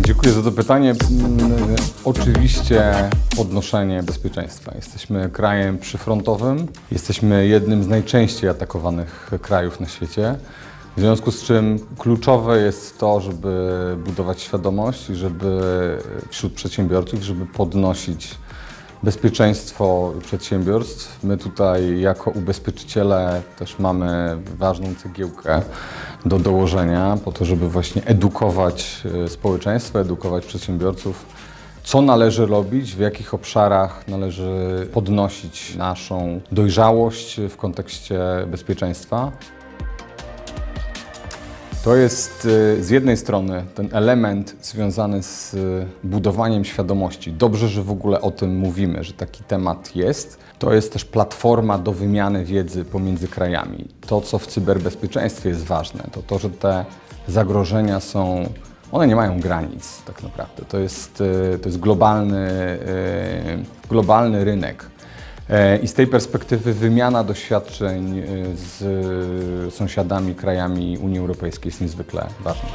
Dziękuję za to pytanie. Mm, Oczywiście podnoszenie bezpieczeństwa. Jesteśmy krajem przyfrontowym, jesteśmy jednym z najczęściej atakowanych krajów na świecie. W związku z czym kluczowe jest to, żeby budować świadomość i żeby wśród przedsiębiorców, żeby podnosić bezpieczeństwo przedsiębiorstw. My tutaj jako ubezpieczyciele też mamy ważną cegiełkę do dołożenia po to, żeby właśnie edukować e, społeczeństwo, edukować przedsiębiorców, co należy robić, w jakich obszarach należy podnosić naszą dojrzałość w kontekście bezpieczeństwa. To jest y, z jednej strony ten element związany z y, budowaniem świadomości. Dobrze, że w ogóle o tym mówimy, że taki temat jest. To jest też platforma do wymiany wiedzy pomiędzy krajami. To, co w cyberbezpieczeństwie jest ważne, to to, że te zagrożenia są, one nie mają granic tak naprawdę. To jest, y, to jest globalny, globalny rynek. E, I z tej perspektywy wymiana doświadczeń e, z sąsiadami, krajami Unii Europejskiej jest niezwykle ważna.